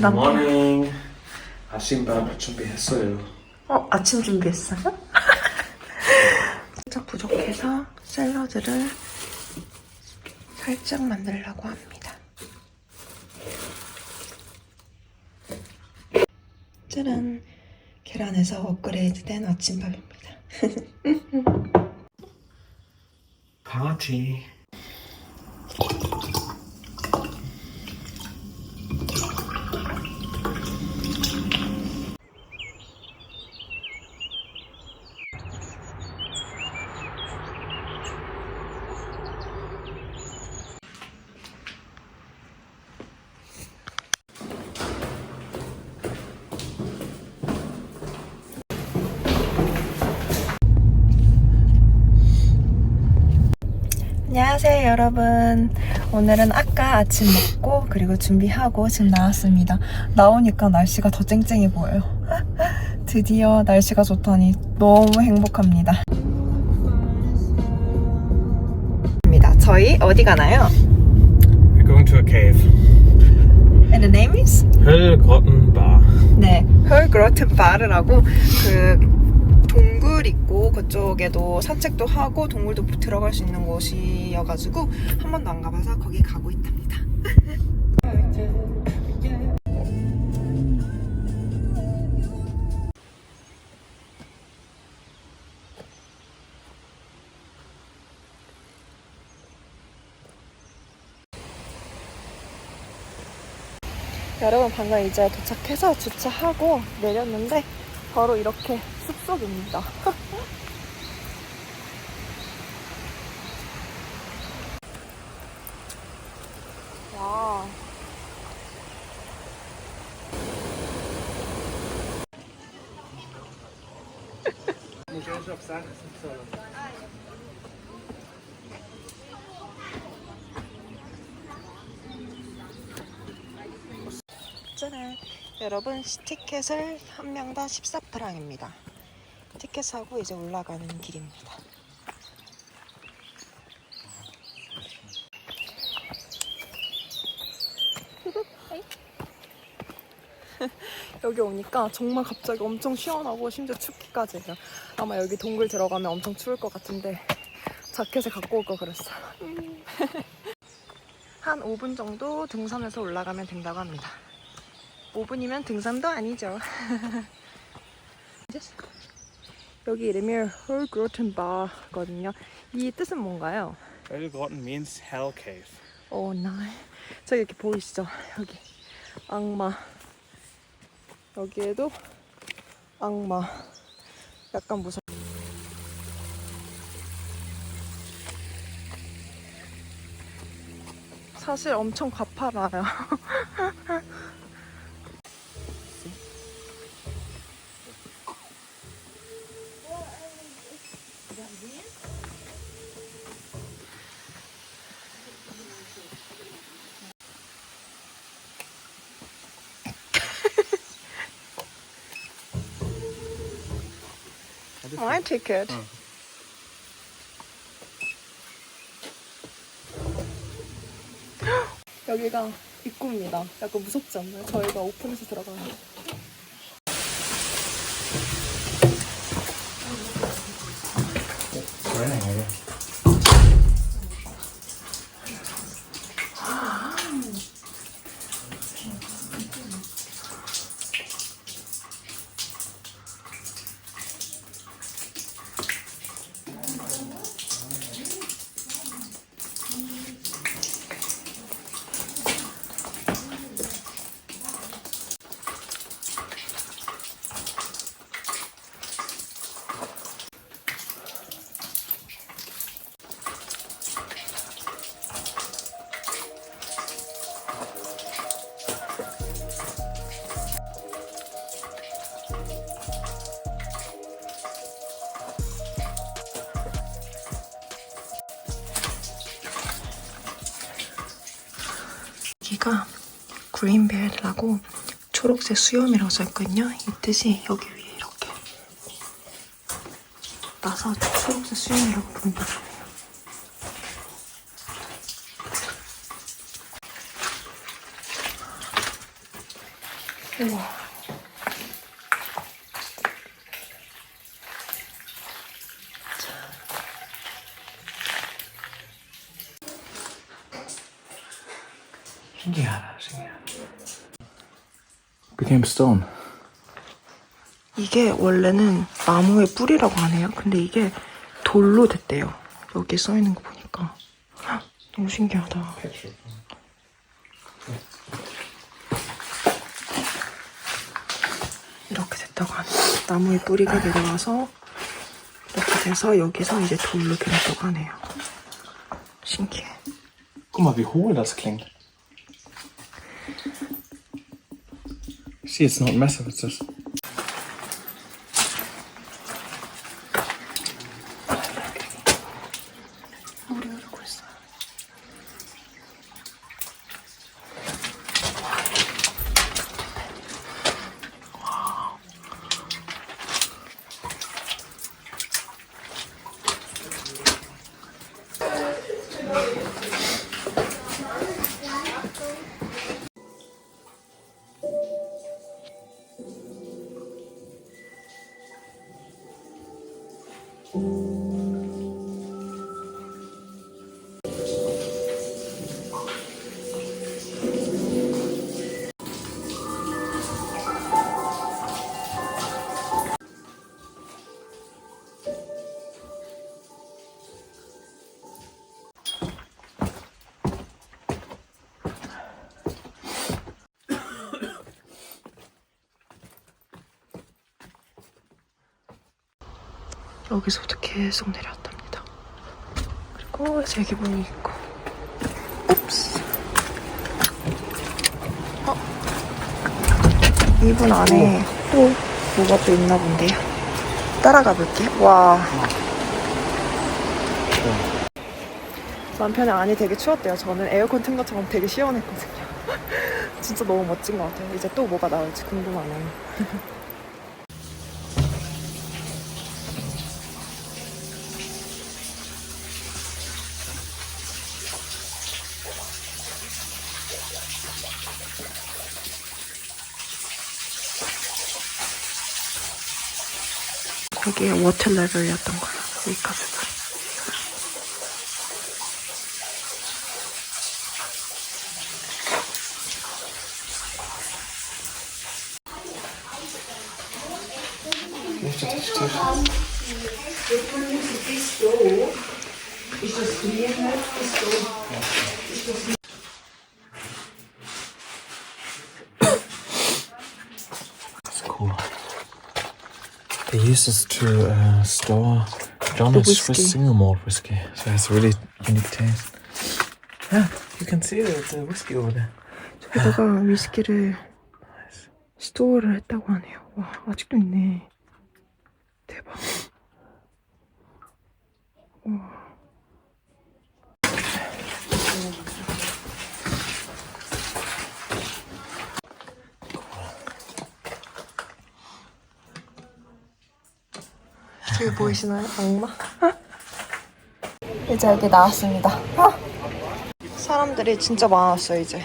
남- 모닝 아침밥 준비했어요. 어, 아침 준비했어요? 살짝 부족해서 샐러드를 살짝 만들려고 합니다. 짜란! 계란에서 업그레이드된 아침밥입니다. 파티. 안녕하세요 여러분 오늘은 아까 아침 먹고 그리고 준비하고 지금 나왔습니다 나오니까 날씨가 더 쨍쨍해 보여요 드디어 날씨가 좋다니 너무 행복합니다 저희 어디 가나요? We're going to a cave. And the name is? Höllgrottenbar. 네, 헐그로튼 바르라고 그 있고 그쪽에도 산책도 하고 동굴도 들어갈 수 있는 곳이어가지고 한 번도 안 가봐서 거기 가고 있답니다. 여러분 방금 이제 도착해서 주차하고 내렸는데 바로 이렇게 숲속입니다. 와. 짜란. 여러분 티켓을 한 명당 14프랑입니다. 티켓 사고 이제 올라가는 길입니다. 여기 오니까 정말 갑자기 엄청 시원하고 심지어 춥기까지 해요. 아마 여기 동굴 들어가면 엄청 추울 것 같은데 자켓을 갖고 올 거 그랬어요. 한 5분 정도 등산해서 올라가면 된다고 합니다. 5분이면 등산도 아니죠. 여기 이름이 홀그로텐바거든요. 이 뜻은 뭔가요? Höllgrotten means hell cave. 오, 나이. 저기 이렇게 보이시죠? 여기 악마. 여기에도 악마. 약간 무서. 사실 엄청 가파라요. My ticket. 응. 여기가 입구입니다. 약간 무섭지 않나요? 저희가 오픈해서 들어가는 거. 왜? 여기가 그린벨라고 초록색 수염이라고 써있거든요. 이 뜻이 여기 위에 이렇게 나서 초록색 수염이라고 부른다. 우와. 신기하다, 신기하다. Became stone. 이게 원래는 나무의 뿌리라고 하네요. 근데 이게 돌로 됐대요. 여기 써 있는 거 보니까. 헉, 너무 신기하다. 이렇게 됐다고 하네요. 나무의 뿌리가 내려와서 이렇게 돼서 여기서 이제 돌로 변했다고 하네요. 신기해. Guck mal, wie hohl das klingt. See, it's not massive, it's just. 여기서부터 계속 내려왔답니다. 그리고 제기봉이 있고. 옵스. 어? 이분 안에 또 뭐가 또 있나 본데요. 따라가 볼게. 와. 남편의 안이 되게 추웠대요. 저는 에어컨 튼 것처럼 되게 시원했거든요. 진짜 너무 멋진 것 같아요. 이제 또 뭐가 나올지 궁금하네요. 워터 레벨이었던 거예요. 여기까지 They use this to uh, store John's whiskey. Swiss single malt whiskey, so it has a really unique taste. Yeah, you can see the, the whiskey over there. 저기다가 위스키를 스토어를 했다고 하네요. 와, 아직도 있네. 대박. 와. 저기 보이시나요? 악마? 이제 여기 나왔습니다. 사람들이 진짜 많았어요, 이제.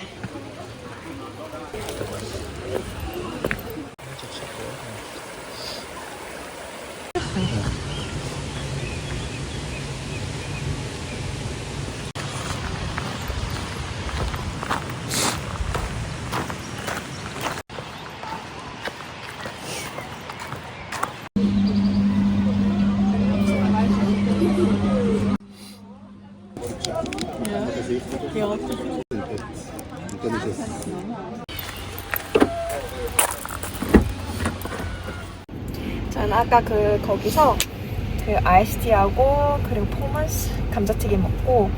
저는 아까 그 거기서 그 아이스티하고 그리고 포먼스 감자튀김 먹고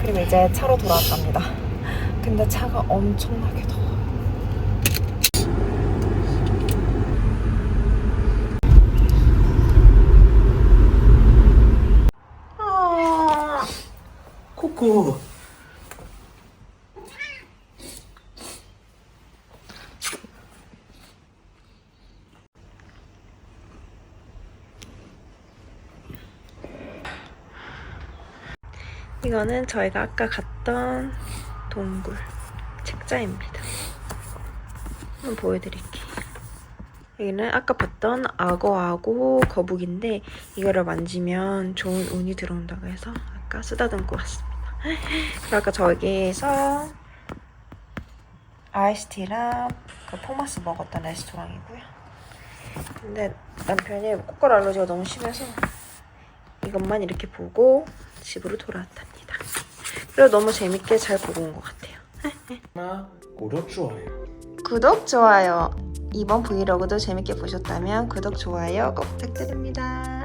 그리고 이제 차로 돌아왔답니다. 근데 차가 엄청나게 더워. 아, Coco! 이거는 저희가 아까 갔던 동굴 책자입니다. 한번 보여드릴게요. 여기는 아까 봤던 악어하고 거북인데 이거를 만지면 좋은 운이 들어온다고 해서 아까 쓰다듬고 왔습니다. 아까 저기에서 아이스티랑 그 포마스 먹었던 레스토랑이고요. 근데 남편이 코코아 알러지가 너무 심해서 이것만 이렇게 보고 집으로 돌아왔답니다. 그리고 너무 재밌게 잘 보고 온 것 같아요. 구독, 좋아요. 구독, 좋아요. 이번 브이로그도 재밌게 보셨다면 구독, 좋아요 꼭 부탁드립니다.